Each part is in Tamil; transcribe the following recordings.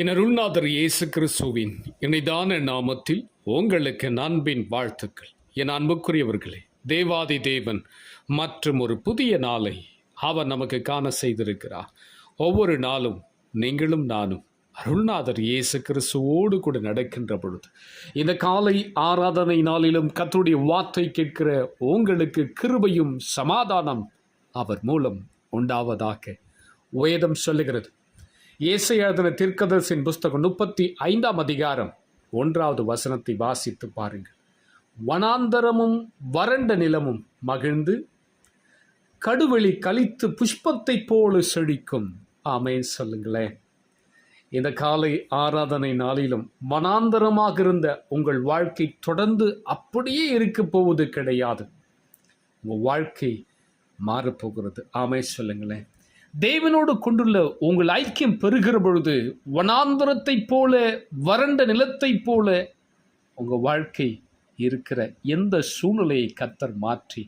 என அருள்நாதர் இயேசு கிறிஸ்துவின் இணைதான நாமத்தில் உங்களுக்கு நண்பின் வாழ்த்துக்கள். என் அன்புக்குரியவர்களே தேவாதி தேவன் மற்றும் ஒரு புதிய நாளை அவர் நமக்கு காண செய்திருக்கிறார். ஒவ்வொரு நாளும் நீங்களும் நானும் அருள்நாதர் இயேசு கிறிஸ்துவோடு கூட நடக்கின்ற பொழுது இந்த காலை ஆராதனை நாளிலும் கத்துடைய வார்த்தை கேட்கிற உங்களுக்கு கிருபையும் சமாதானம் அவர் மூலம் உண்டாவதாக வேதம் சொல்லுகிறது. இயேசு எழுதின தீர்க்கதரிசின் புஸ்தகம் முப்பத்தி ஐந்தாம் அதிகாரம் ஒன்றாவது வசனத்தை வாசித்து பாருங்கள். வனாந்தரமும் வறண்ட நிலமும் மகிழ்ந்து கடுவெளி கழித்து புஷ்பத்தைப் போல செழிக்கும். ஆமென் சொல்லுங்களேன் இந்த காலை ஆராதனை நாளிலும் வனாந்தரமாக இருந்த உங்கள் வாழ்க்கை தொடர்ந்து அப்படியே இருக்க போவது கிடையாது. உங்கள் வாழ்க்கை மாறப்போகிறது ஆமே சொல்லுங்களேன். தேவனோடு கொண்டுள்ள உங்கள் ஐக்கியம் பெறுகிற பொழுது வனாந்தரத்தைப் போல வறண்ட நிலத்தைப் போல உங்கள் வாழ்க்கை இருக்கிற எந்த சூழ்நிலையை கத்தர் மாற்றி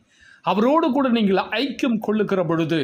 அவரோடு கூட நீங்கள் ஐக்கியம் கொள்ளுகிற பொழுது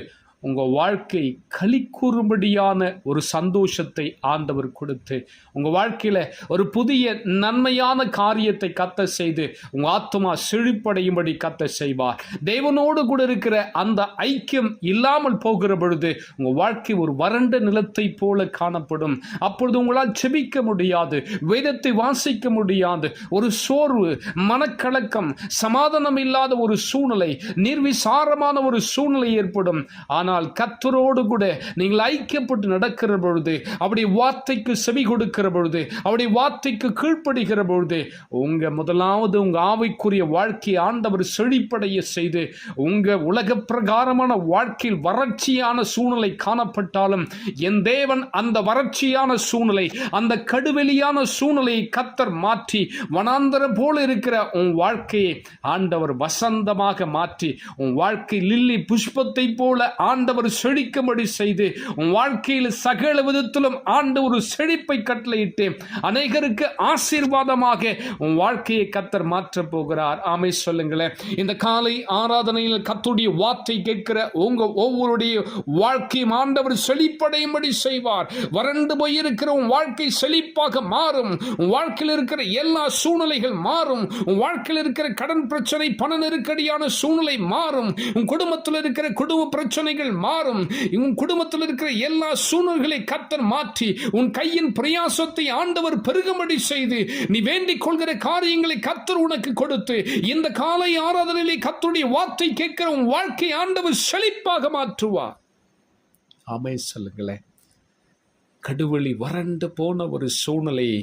உங்கள் வாழ்க்கை களி கூறும்படியான ஒரு சந்தோஷத்தை ஆண்டவர் கொடுத்து உங்கள் வாழ்க்கையில் ஒரு புதிய நன்மையான காரியத்தை கத்த செய்து உங்கள் ஆத்மா செழிப்படையும்படி கத்த செய்வார். தேவனோடு கூட இருக்கிற அந்த ஐக்கியம் இல்லாமல் போகிற பொழுது உங்கள் வாழ்க்கை ஒரு வறண்ட நிலத்தை போல காணப்படும். அப்பொழுது உங்களால் செபிக்க முடியாது வேதத்தை வாசிக்க முடியாது. ஒரு சோர்வு மனக்கலக்கம் சமாதானம் இல்லாத ஒரு சூழ்நிலை நிர்விசாரமான ஒரு சூழ்நிலை ஏற்படும். ஆனால் கத்தரோடு கூட நீங்கள் ஐக்கியப்பட்டு நடக்கிற பொழுது அவருடைய வார்த்தைக்கு செவி கொடுக்கிற பொழுது அவருடைய வார்த்தைக்கு கீழ்ப்படுகிற பொழுது உங்க முதலாவது உங்க ஆவைக்குரிய வாழ்க்கையை ஆண்டவர் செழிப்படைய செய்து உங்க உலக பிரகாரமான வாழ்க்கையில் வறட்சியான சூழ்நிலை காணப்பட்டாலும் என் தேவன் அந்த வறட்சியான சூழ்நிலை அந்த கடுவெளியான சூழ்நிலையை கத்தர் மாற்றி வனாந்தரம் போல இருக்கிற உன் வாழ்க்கையை ஆண்டவர் வசந்தமாக மாற்றி உன் வாழ்க்கை லில்லி புஷ்பத்தை போல ஆண்டவர் செழிக்கும்படி செய்து உன் வாழ்க்கையில் சகல விதத்திலும் ஆண்டு ஒரு செழிப்பை கட்டளையிட்டு அநேகருக்கு ஆசீர்வாதமாக உன் வாழ்க்கையை கத்தர் மாற்றப் போகிறார். ஆமை சொல்லுங்களேன். இந்த காலை ஆராதனையில் கத்துடைய வார்த்தை கேட்கிற உங்க ஒவ்வொருடைய வாழ்க்கையும் ஆண்டவர் செழிப்படையும்படி செய்வார். வறண்டு போயிருக்கிற உன் வாழ்க்கை செழிப்பாக மாறும். உன் வாழ்க்கையில் இருக்கிற எல்லா சூழ்நிலைகள் மாறும். உன் வாழ்க்கையில் இருக்கிற கடன் பிரச்சனை பண நெருக்கடியான சூழ்நிலை மாறும். உன் குடும்பத்தில் இருக்கிற குடும்ப பிரச்சனைகள் சூழ்நிலைகள் மாறும். உன் குடும்பத்தில் இருக்கிற எல்லா சூழ்நிலைகளை கத்தர் மாற்றி உன் கையின் பிரயாசத்தை ஆண்டவர் பெருகும்படி செய்து நீ வேண்டிக் கொள்கிற காரியங்களை கத்தர் உனக்கு கொடுத்து இந்த காலை ஆராதனையிலே கத்தருடைய வார்த்தை கேட்கிற உன் வாழ்க்கை ஆண்டவர் செழிப்பாக மாற்றுவார். ஆமே சொல்லுங்களேன் கடுவெளி வறண்டு போன ஒரு சூழ்நிலையை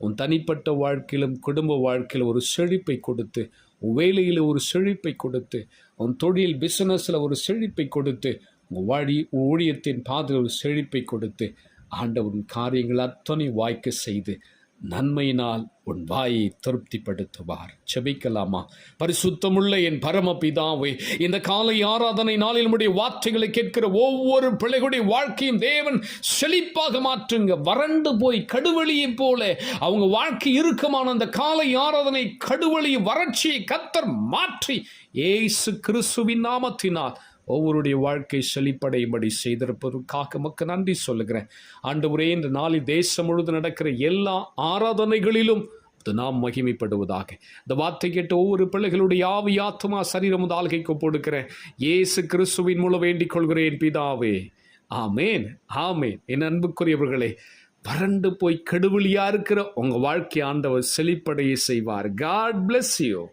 உன் தனிப்பட்ட வாழ்க்கையிலும் குடும்ப வாழ்க்கையில் ஒரு செழிப்பை கொடுத்து வேலையில் ஒரு செழிப்பை கொடுத்து உன் தொழில் பிஸ்னஸில் ஒரு செழிப்பை கொடுத்து உன் வழி ஊழியத்தின் பாதையில் ஒரு செழிப்பை கொடுத்து ஆண்டவன் காரியங்கள் அத்தனை வாய்க்க செய்து நன்மையினால் உன் வாயை திருப்திப்படுத்துவார். செபிக்கலாமா? பரிசுத்தமுள்ள என் பரமபிதாவே இந்த காலை ஆராதனை நாளில் நம்முடைய வார்த்தைகளை கேட்கிற ஒவ்வொரு பிள்ளைகளுடைய வாழ்க்கையும் தேவன் செழிப்பாக மாற்றுங்க. வறண்டு போய் கடுவழியை போல அவங்க வாழ்க்கை இறுக்கமான அந்த காலை ஆராதனை கடுவழி வறட்சியை கத்தர் மாற்றி ஏசு கிறிஸ்துவின் நாமத்தினால் ஒவ்வொருடைய வாழ்க்கை செழிப்படையும்படி செய்திருப்பதற்காக மக்கு நன்றி சொல்லுகிறேன். ஆண்டு ஒரே இந்த நாளில் தேசம் முழுவதும் நடக்கிற எல்லா ஆராதனைகளிலும் அது நாம் மகிமைப்படுவதாக. இந்த வார்த்தை கேட்ட ஒவ்வொரு பிள்ளைகளுடைய ஆவி ஆத்மா சரீரம் முதல் ஆள்கைக்கு கொடுக்கிறேன் இயேசு கிறிஸ்துவின் மூலம் வேண்டிக் கொள்கிறேன் பிதாவே. ஆமேன் ஆமேன். என் அன்புக்குரியவர்களே வறண்டு போய் கெடுவழியா இருக்கிற உங்க வாழ்க்கை ஆண்டவர் செழிப்படைய செய்வார். God bless you